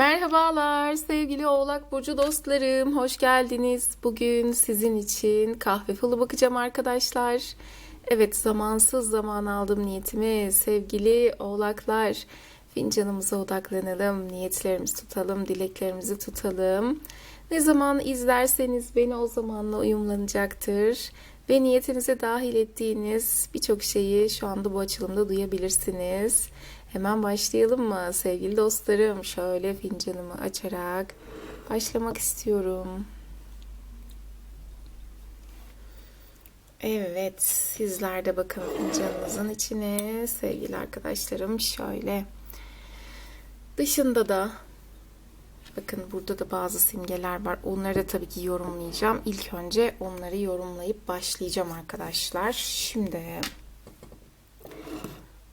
Merhabalar sevgili Oğlak Burcu dostlarım. Hoş geldiniz. Bugün sizin için kahve falı bakacağım arkadaşlar. Evet zamansız zaman aldım niyetimi. Sevgili Oğlaklar fincanımıza odaklanalım. Niyetlerimizi tutalım, dileklerimizi tutalım. Ne zaman izlerseniz beni o zamanla uyumlanacaktır. Ve niyetinize dahil ettiğiniz birçok şeyi şu anda bu açılımda duyabilirsiniz. Hemen başlayalım mı sevgili dostlarım? Şöyle fincanımı açarak başlamak istiyorum. Evet, sizler de bakın fincanınızın içine sevgili arkadaşlarım şöyle. Dışında da bakın burada da bazı simgeler var. Onları da tabii ki yorumlayacağım. İlk önce onları yorumlayıp başlayacağım arkadaşlar. Şimdi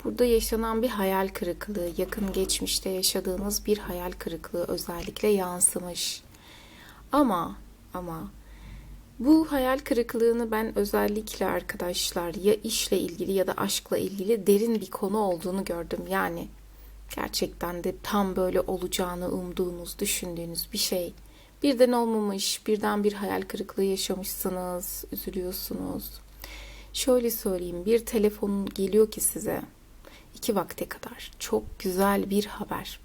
Burada yaşanan bir hayal kırıklığı, yakın geçmişte yaşadığınız bir hayal kırıklığı özellikle yansımış. Ama ama bu hayal kırıklığını ben özellikle arkadaşlar ya işle ilgili ya da aşkla ilgili derin bir konu olduğunu gördüm. Yani gerçekten de tam böyle olacağını umduğunuz, düşündüğünüz bir şey birden olmamış, birden bir hayal kırıklığı yaşamışsınız, üzülüyorsunuz. Şöyle söyleyeyim, bir telefon geliyor ki size iki vakte kadar. Çok güzel bir haber.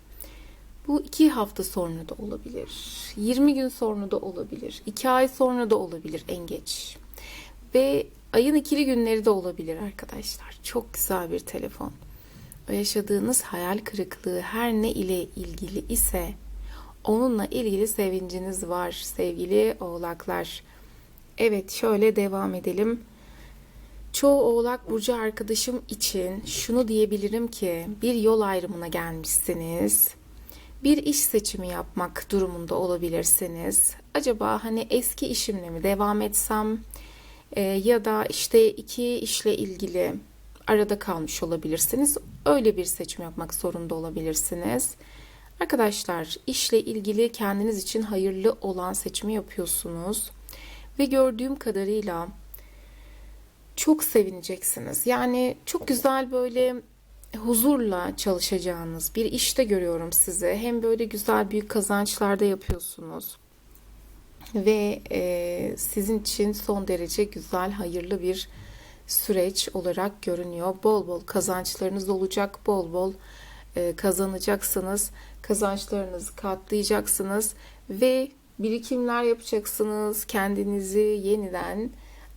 Bu iki hafta sonra da olabilir. 20 gün sonra da olabilir. 2 ay sonra da olabilir en geç. Ve ayın ikili günleri de olabilir arkadaşlar. Çok güzel bir telefon. O yaşadığınız hayal kırıklığı her ne ile ilgili ise onunla ilgili sevinciniz var sevgili oğlaklar. Evet şöyle devam edelim. Çoğu oğlak burcu arkadaşım için şunu diyebilirim ki bir yol ayrımına gelmişsiniz. Bir iş seçimi yapmak durumunda olabilirsiniz. Acaba hani eski işimle mi devam etsem e, ya da işte iki işle ilgili arada kalmış olabilirsiniz. Öyle bir seçim yapmak zorunda olabilirsiniz. Arkadaşlar işle ilgili kendiniz için hayırlı olan seçimi yapıyorsunuz. Ve gördüğüm kadarıyla çok sevineceksiniz. Yani çok güzel böyle huzurla çalışacağınız bir işte görüyorum sizi. Hem böyle güzel büyük kazançlarda yapıyorsunuz. Ve e, sizin için son derece güzel, hayırlı bir süreç olarak görünüyor. Bol bol kazançlarınız olacak, bol bol e, kazanacaksınız. Kazançlarınızı katlayacaksınız ve birikimler yapacaksınız. Kendinizi yeniden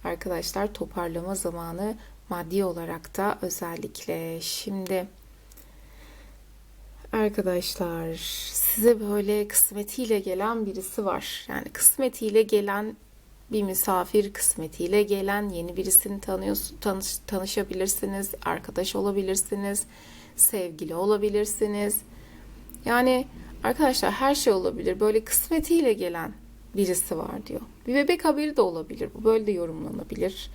arkadaşlar toparlama zamanı maddi olarak da özellikle şimdi arkadaşlar size böyle kısmetiyle gelen birisi var. Yani kısmetiyle gelen bir misafir kısmetiyle gelen yeni birisini tanıyorsun, tanış, tanışabilirsiniz, arkadaş olabilirsiniz, sevgili olabilirsiniz. Yani arkadaşlar her şey olabilir. Böyle kısmetiyle gelen birisi var diyor. Bir bebek haberi de olabilir. Bu böyle de yorumlanabilir.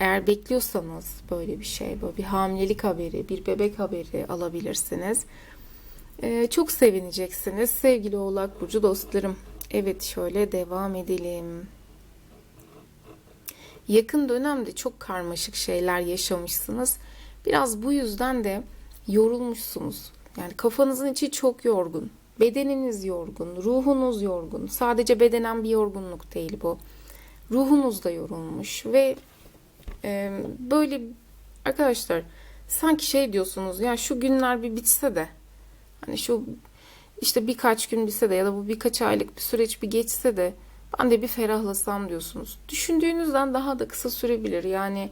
Eğer bekliyorsanız böyle bir şey, böyle bir hamilelik haberi, bir bebek haberi alabilirsiniz. Ee, çok sevineceksiniz sevgili Oğlak Burcu dostlarım. Evet şöyle devam edelim. Yakın dönemde çok karmaşık şeyler yaşamışsınız. Biraz bu yüzden de yorulmuşsunuz. Yani kafanızın içi çok yorgun. Bedeniniz yorgun, ruhunuz yorgun. Sadece bedenen bir yorgunluk değil bu. Ruhunuz da yorulmuş ve e, böyle arkadaşlar sanki şey diyorsunuz ya şu günler bir bitse de hani şu işte birkaç gün bitse de ya da bu birkaç aylık bir süreç bir geçse de ben de bir ferahlasam diyorsunuz. Düşündüğünüzden daha da kısa sürebilir. Yani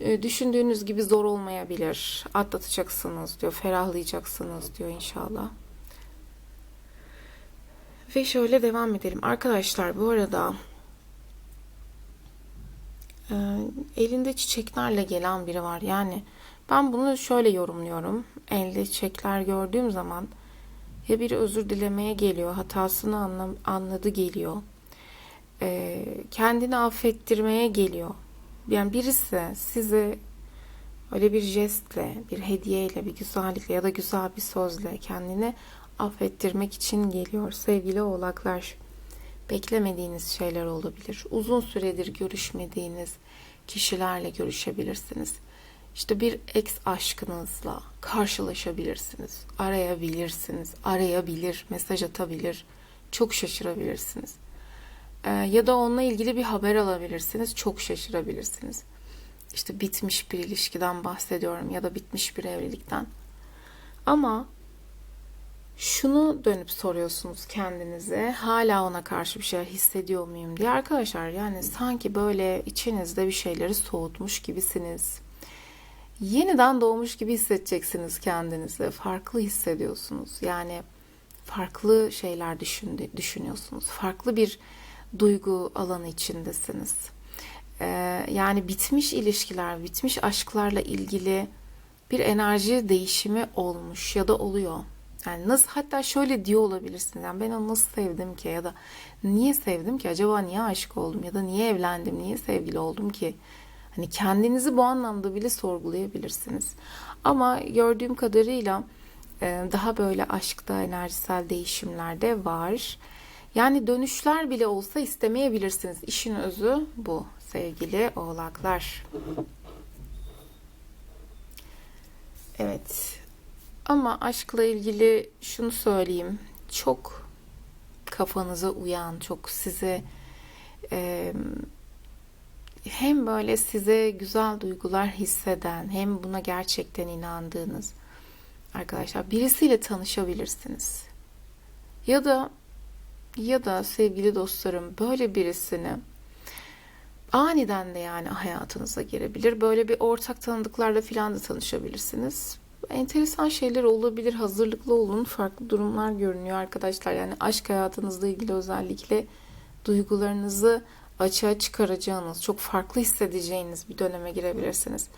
e, düşündüğünüz gibi zor olmayabilir. Atlatacaksınız diyor, ferahlayacaksınız diyor inşallah. Ve şöyle devam edelim. Arkadaşlar bu arada e, elinde çiçeklerle gelen biri var. Yani ben bunu şöyle yorumluyorum. Elde çiçekler gördüğüm zaman ya biri özür dilemeye geliyor, hatasını anla, anladı geliyor. E, kendini affettirmeye geliyor. Yani birisi size öyle bir jestle, bir hediyeyle, bir güzellikle ya da güzel bir sözle kendini affettirmek için geliyor sevgili oğlaklar. Beklemediğiniz şeyler olabilir. Uzun süredir görüşmediğiniz kişilerle görüşebilirsiniz. işte bir ex aşkınızla karşılaşabilirsiniz, arayabilirsiniz, arayabilir, mesaj atabilir, çok şaşırabilirsiniz. Ee, ya da onunla ilgili bir haber alabilirsiniz, çok şaşırabilirsiniz. İşte bitmiş bir ilişkiden bahsediyorum ya da bitmiş bir evlilikten. Ama şunu dönüp soruyorsunuz kendinize hala ona karşı bir şeyler hissediyor muyum diye arkadaşlar yani sanki böyle içinizde bir şeyleri soğutmuş gibisiniz. Yeniden doğmuş gibi hissedeceksiniz kendinizi. Farklı hissediyorsunuz. Yani farklı şeyler düşündü, düşünüyorsunuz. Farklı bir duygu alanı içindesiniz. Ee, yani bitmiş ilişkiler, bitmiş aşklarla ilgili bir enerji değişimi olmuş ya da oluyor. Yani nasıl hatta şöyle diyor olabilirsiniz. Yani ben onu nasıl sevdim ki ya da niye sevdim ki acaba niye aşık oldum ya da niye evlendim, niye sevgili oldum ki? Hani kendinizi bu anlamda bile sorgulayabilirsiniz. Ama gördüğüm kadarıyla e, daha böyle aşkta enerjisel değişimler de var. Yani dönüşler bile olsa istemeyebilirsiniz. İşin özü bu sevgili oğlaklar. Evet. Ama aşkla ilgili şunu söyleyeyim. Çok kafanıza uyan, çok size e, hem böyle size güzel duygular hisseden, hem buna gerçekten inandığınız arkadaşlar birisiyle tanışabilirsiniz. Ya da ya da sevgili dostlarım böyle birisini aniden de yani hayatınıza girebilir. Böyle bir ortak tanıdıklarla filan da tanışabilirsiniz. Enteresan şeyler olabilir. Hazırlıklı olun. Farklı durumlar görünüyor arkadaşlar. Yani aşk hayatınızla ilgili özellikle duygularınızı açığa çıkaracağınız, çok farklı hissedeceğiniz bir döneme girebilirsiniz.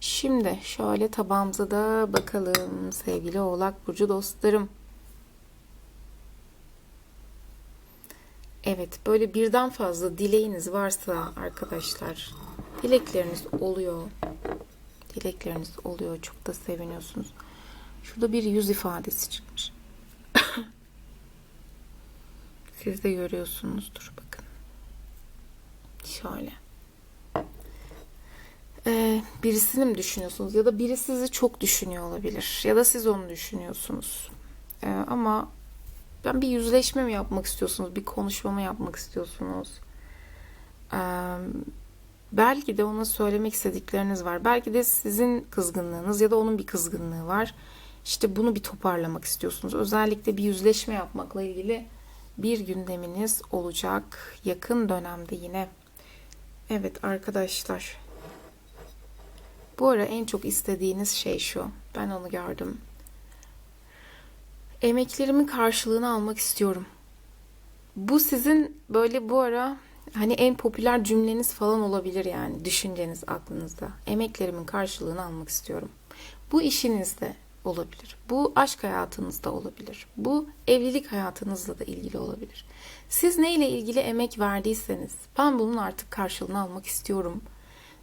Şimdi şöyle tabağımıza da bakalım sevgili Oğlak Burcu dostlarım. Evet, böyle birden fazla dileğiniz varsa arkadaşlar, dilekleriniz oluyor. Dilekleriniz oluyor, çok da seviniyorsunuz. Şurada bir yüz ifadesi çıkmış. Siz de görüyorsunuzdur bakın. Şöyle. Ee, birisini mi düşünüyorsunuz ya da biri sizi çok düşünüyor olabilir ya da siz onu düşünüyorsunuz. Ee, ama ben bir yüzleşme mi yapmak istiyorsunuz, bir konuşma mı yapmak istiyorsunuz? Ee, belki de ona söylemek istedikleriniz var. Belki de sizin kızgınlığınız ya da onun bir kızgınlığı var. İşte bunu bir toparlamak istiyorsunuz. Özellikle bir yüzleşme yapmakla ilgili bir gündeminiz olacak yakın dönemde yine. Evet arkadaşlar. Bu ara en çok istediğiniz şey şu. Ben onu gördüm. Emeklerimin karşılığını almak istiyorum. Bu sizin böyle bu ara hani en popüler cümleniz falan olabilir yani düşünceniz aklınızda. Emeklerimin karşılığını almak istiyorum. Bu işinizde olabilir. Bu aşk hayatınızda olabilir. Bu evlilik hayatınızla da ilgili olabilir. Siz neyle ilgili emek verdiyseniz ben bunun artık karşılığını almak istiyorum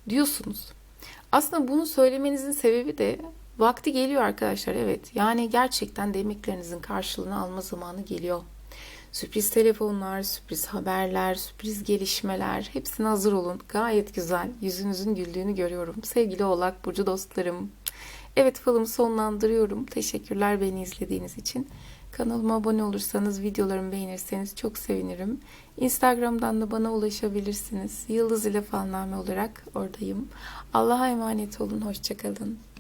diyorsunuz. Aslında bunu söylemenizin sebebi de vakti geliyor arkadaşlar. Evet yani gerçekten de emeklerinizin karşılığını alma zamanı geliyor. Sürpriz telefonlar, sürpriz haberler, sürpriz gelişmeler hepsine hazır olun. Gayet güzel. Yüzünüzün güldüğünü görüyorum. Sevgili Oğlak Burcu dostlarım. Evet falımı sonlandırıyorum. Teşekkürler beni izlediğiniz için. Kanalıma abone olursanız, videolarımı beğenirseniz çok sevinirim. Instagram'dan da bana ulaşabilirsiniz. Yıldız ile falname olarak oradayım. Allah'a emanet olun. Hoşçakalın.